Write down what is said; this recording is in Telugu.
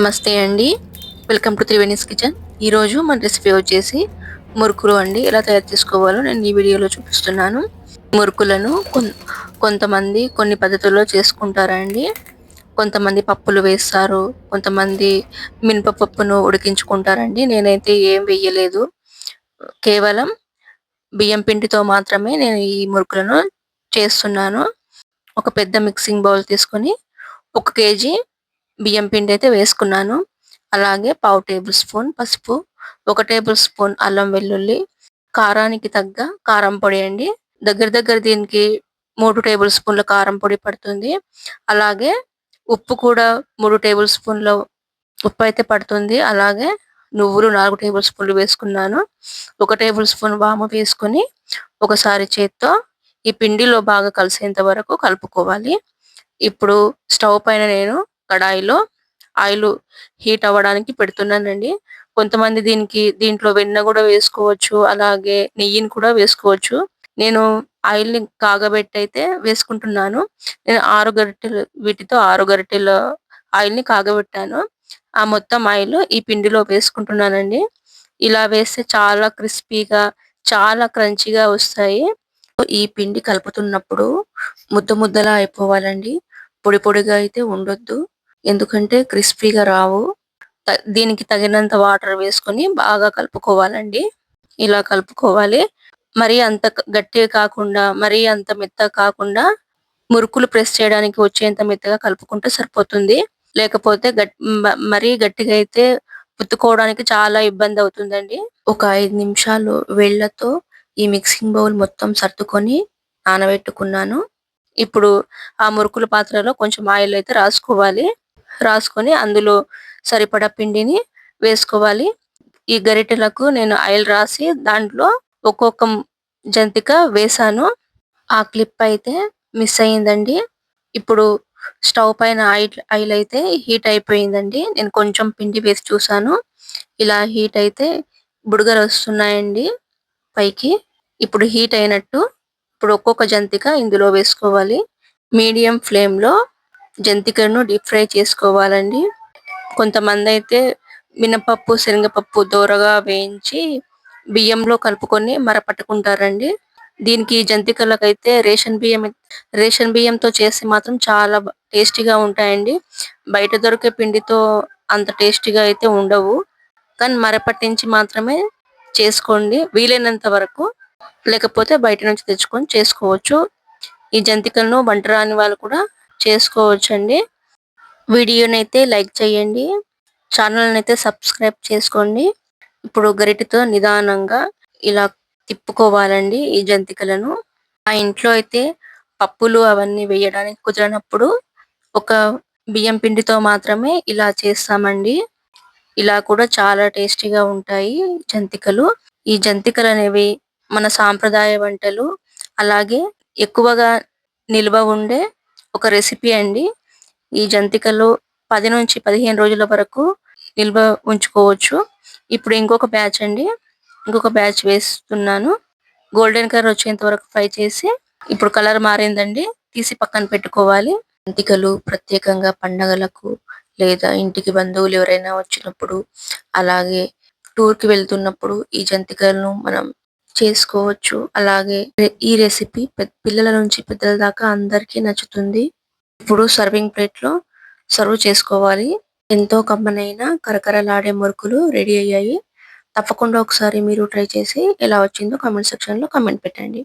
నమస్తే అండి. వెల్కమ్ టు త్రివేణిస్ కిచెన్ ఈరోజు మన రెసిపీ వచ్చేసి మురుకులు అండి. ఎలా తయారు చేసుకోవాలో నేను ఈ వీడియోలో చూపిస్తున్నాను. మురుకులను కొంతమంది కొన్ని పద్ధతుల్లో చేసుకుంటారండి. కొంతమంది పప్పులు వేస్తారు. కొంతమంది మినపప్పును ఉడికించుకుంటారండి. నేనైతే ఏం వేయలేదు. కేవలం బియ్యం పిండితో మాత్రమే నేను ఈ మురుకులను చేస్తున్నాను. ఒక పెద్ద మిక్సింగ్ బౌల్ తీసుకొని ఒక కేజీ బియ్యం పిండి అయితే వేసుకున్నాను. అలాగే పావు టేబుల్ స్పూన్ పసుపు ఒక టేబుల్ స్పూన్ అల్లం వెల్లుల్లి కారానికి తగ్గ కారం పొడి అండి. దగ్గర దగ్గర దీనికి మూడు టేబుల్ స్పూన్ల కారం పొడి పడుతుంది. అలాగే ఉప్పు కూడా మూడు టేబుల్ స్పూన్ల ఉప్పు అయితే పడుతుంది. అలాగే నువ్వులు నాలుగు టేబుల్ స్పూన్లు వేసుకున్నాను. ఒక టేబుల్ స్పూన్ వాము వేసుకొని ఒకసారి చేత్తో ఈ పిండిలో బాగా కలిసేంత వరకు కలుపుకోవాలి. ఇప్పుడు స్టవ్ పైన నేను కడాయిలో ఆయిల్ హీట్ అవ్వడానికి పెడుతున్నానండి. కొంతమంది దీనికి దీంట్లో వెన్న కూడా వేసుకోవచ్చు అలాగే నెయ్యిని కూడా వేసుకోవచ్చు. నేను ఆయిల్ని కాగబెట్టి అయితే వేసుకుంటున్నాను. నేను ఆరు గరిటెలు వీటితో ఆరు గరిటెల ఆయిల్ని కాగబెట్టాను. ఆ మొత్తం ఆయిల్ ఈ పిండిలో వేసుకుంటున్నానండి. ఇలా వేస్తే చాలా క్రిస్పీగా చాలా క్రంచీగా వస్తాయి. ఈ పిండి కలుపుతున్నప్పుడు ముద్ద ముద్దలా అయిపోవాలండి. పొడి పొడిగా అయితే ఉండొద్దు. ఎందుకంటే క్రిస్పీగా రావు. దీనికి తగినంత వాటర్ వేసుకొని బాగా కలుపుకోవాలండి. ఇలా కలుపుకోవాలి. మరి అంత గట్టిగా కాకుండా మరి అంత మెత్తగా కాకుండా మురుకులు ప్రెస్ చేయడానికి వచ్చేంత మెత్తగా కలుపుకుంటే సరిపోతుంది. లేకపోతే మరీ గట్టిగా అయితే పుత్తుకోవడానికి చాలా ఇబ్బంది అవుతుందండి. ఒక ఐదు నిమిషాలు వేళ్ళతో ఈ మిక్సింగ్ బౌల్ మొత్తం సర్దుకొని నానబెట్టుకున్నాను. ఇప్పుడు ఆ మురుకుల పాత్రలో కొంచెం ఆయిల్ అయితే రాసుకోవాలి. రాసుకొని అందులో సరిపడా పిండిని వేసుకోవాలి. ఈ గరిటెలకు నేను ఆయిల్ రాసి దాంట్లో ఒక్కొక్క జంతిక వేసాను. ఆ క్లిప్ అయితే మిస్ అయ్యిందండి. ఇప్పుడు స్టవ్ పైన ఆయిల్ ఆయిల్ అయితే హీట్ అయిపోయిందండి. నేను కొంచెం పిండి వేసి చూసాను. ఇలా హీట్ అయితే బుడగలు వస్తున్నాయండి పైకి. ఇప్పుడు హీట్ అయినట్టు ఇప్పుడు ఒక్కొక్క జంతిక ఇందులో వేసుకోవాలి. మీడియం ఫ్లేమ్లో జంతికలను డీప్ ఫ్రై చేసుకోవాలండి. కొంతమంది అయితే మినపప్పు శనగపప్పు దోరగా వేయించి బియ్యంలో కలుపుకొని మరపట్టుకుంటారండి. దీనికి జంతికలకు అయితే రేషన్ బియ్యం రేషన్ బియ్యంతో చేసి మాత్రం చాలా టేస్టీగా ఉంటాయండి. బయట దొరికే పిండితో అంత టేస్టీగా అయితే ఉండవు. కానీ మరపట్టించి మాత్రమే చేసుకోండి. వీలైనంత వరకు. లేకపోతే బయట నుంచి తెచ్చుకొని చేసుకోవచ్చు. ఈ జంతికలను వంట రాని వాళ్ళు కూడా చేసుకోవచ్చండి. వీడియోని అయితే లైక్ చేయండి. ఛానల్ అయితే సబ్స్క్రైబ్ చేసుకోండి. ఇప్పుడు గరిటెతో నిదానంగా ఇలా తిప్పుకోవాలండి ఈ జంతికలను. ఆ ఇంట్లో అయితే పప్పులు అవన్నీ వేయడానికి కుదిరినప్పుడు ఒక బియ్యం పిండితో మాత్రమే ఇలా చేస్తామండి. ఇలా కూడా చాలా టేస్టీగా ఉంటాయి జంతికలు. ఈ జంతికలు అనేవి మన సాంప్రదాయ వంటలు. అలాగే ఎక్కువగా నిల్వ ఉండే ఒక రెసిపీ అండి. ఈ జంతికలు పది నుంచి పదిహేను రోజుల వరకు నిల్వ ఉంచుకోవచ్చు. ఇప్పుడు ఇంకొక బ్యాచ్ అండి. ఇంకొక బ్యాచ్ వేస్తున్నాను. గోల్డెన్ కలర్ వచ్చేంత వరకు ఫ్రై చేసి ఇప్పుడు కలర్ మారిందండి. తీసి పక్కన పెట్టుకోవాలి. జంతికలు ప్రత్యేకంగా పండగలకు లేదా ఇంటికి బంధువులు ఎవరైనా వచ్చినప్పుడు అలాగే టూర్కి వెళ్తున్నప్పుడు ఈ జంతికలను మనం చేసుకోవచ్చు. అలాగే ఈ రెసిపీ పిల్లల నుంచి పెద్దల దాకా అందరికీ నచ్చుతుంది. ఇప్పుడు సర్వింగ్ ప్లేట్లో సర్వ్ చేసుకోవాలి. ఎంతో కమ్మనైన కరకరలాడే మురుకులు రెడీ అయ్యాయి. తప్పకుండా ఒకసారి మీరు ట్రై చేసి ఎలా వచ్చిందో కామెంట్ సెక్షన్లో కామెంట్ పెట్టండి.